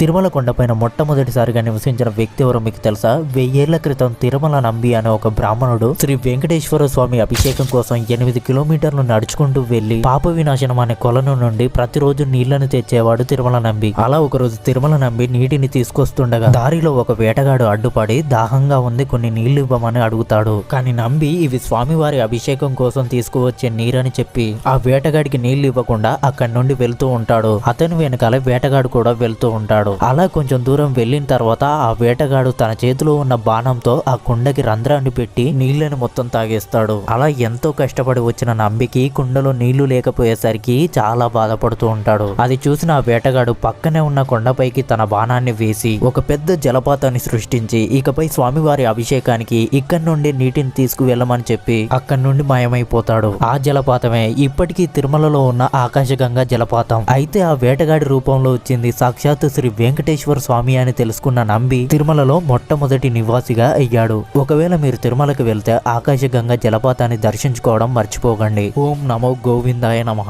తిరుమల కొండపైన మొట్టమొదటిసారిగా నివసించిన వ్యక్తి ఎవరో మీకు తెలుసా? వెయ్యేళ్ళ క్రితం తిరుమల నంబి అనే ఒక బ్రాహ్మణుడు శ్రీ వెంకటేశ్వర స్వామి అభిషేకం కోసం ఎనిమిది కిలోమీటర్లు నడుచుకుంటూ వెళ్ళి పాప వినాశనం అనే కొలను నుండి ప్రతిరోజు నీళ్ళను తెచ్చేవాడు తిరుమల నంబి అలా ఒకరోజు తిరుమల నంబి నీటిని తీసుకొస్తుండగా దారిలో ఒక వేటగాడు అడ్డుపడి దాహంగా ఉంది కొన్ని నీళ్ళు ఇవ్వమని అడుగుతాడు. కానీ నంబి ఇవి స్వామివారి అభిషేకం కోసం తీసుకువచ్చే నీరని చెప్పి ఆ వేటగాడికి నీళ్ళు ఇవ్వకుండా అక్కడి నుండి వెళ్తూ ఉంటాడు. అతని వెనకాల వేటగాడు కూడా వెళ్తూ ఉంటాడు. అలా కొంచెం దూరం వెళ్ళిన తర్వాత ఆ వేటగాడు తన చేతిలో ఉన్న బాణంతో ఆ కుండకి రంధ్రాన్ని పెట్టి నీళ్ళను మొత్తం తాగేస్తాడు. అలా ఎంతో కష్టపడి వచ్చిన నంబికి కుండలో నీళ్ళు లేకపోయేసరికి చాలా బాధపడుతూ ఉంటాడు. అది చూసిన ఆ వేటగాడు పక్కనే ఉన్న కొండపైకి తన బాణాన్ని వేసి ఒక పెద్ద జలపాతాన్ని సృష్టించి ఇకపై స్వామివారి అభిషేకానికి ఇక్కడి నుండి నీటిని తీసుకువెళ్ళమని చెప్పి అక్కడి నుండి మాయమైపోతాడు. ఆ జలపాతమే ఇప్పటికీ తిరుమలలో ఉన్న ఆకాశగంగా జలపాతం. అయితే ఆ వేటగాడి రూపంలో వచ్చింది సాక్షాత్ శ్రీ వెంకటేశ్వర స్వామి అని తెలుసుకున్న నంబి తిరుమలలో మొట్టమొదటి నివాసిగా అయ్యాడు. ఒకవేళ మీరు తిరుమలకు వెళ్తే ఆకాశగంగా జలపాతాన్ని దర్శించుకోవడం మర్చిపోకండి. ఓం నమో గోవిందాయ నమ.